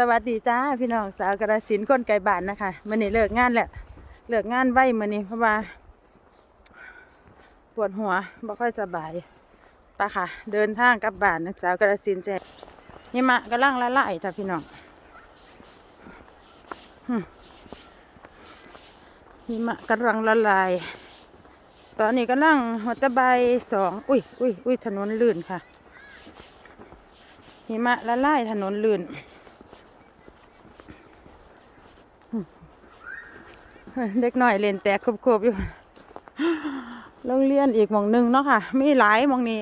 สวัสดีจ้าพี่น้องสาวกระสินธุ์คนไก่บ้านนะคะมื่อนี้เลิกงานแหล้วเลิกงานไว้มื่อนี้เพราะว่า ปวดหัวบ่ค่อยสบายปะค่ะ เดินทางกลับบ้านนะสาวกระสินแจ้งหิมะกำลังละลายจ้ะพี่น้องหึหิมะกำลังละลาย ตอนนี้กำลังหัวตะไบสอง อุ้ยอุ้ยอุ้ยถนนลื่นค่ะ หิมะละลายถนนลื่น เด็กหน่อยเล่นแตกครบๆอยู่โรงเรียนอีกหมองหนึ่งเนาะค่ะ มีหลายหมองนี้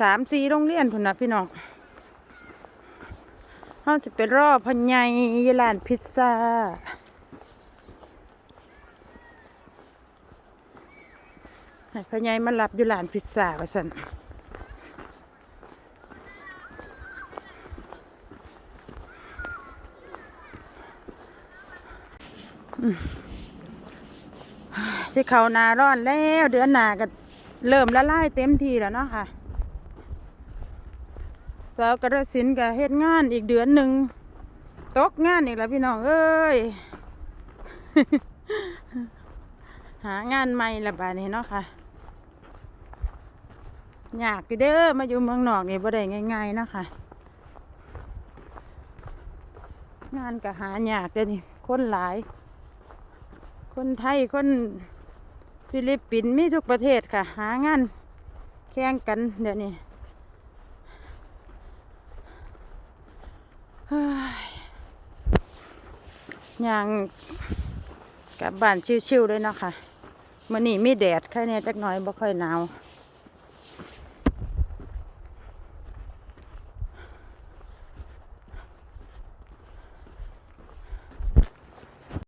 สามสี่โรงเรียนพุ่นนะพี่น้องเขาจะไปรอบพันใหญ่ยลานพิซซ่าให้พันใหญ่มารับอยู่ร้านพิซซ่าว่าสัน สิเขานาร้อนแล้วเดือนหนาก็เริ่มละลายเต็มทีแล้วเนาะค่ะสาวกระสินกับเฮ็ดงานอีกเดือนหนึ่งตกงานอีกแล้วพี่น้องเอ้ย หางานใหม่ละบาดนี้เนาะค่ะอยากอยู่เด้อมาอยู่เมืองนอกนี่บ่ได้ง่ายๆนะคะงานก็หายากเด้อนี่คนหลาย คนไทยคนฟิลิปปินส์มีทุกประเทศค่ะ หางานแข่งกันเดี๋ยวนี้อยย่างกลับบ้านชิวๆเลยเนาะค่ะมื่อนี้มีแดดแค่นี้จักหน่อยบ่ค่อยหนาว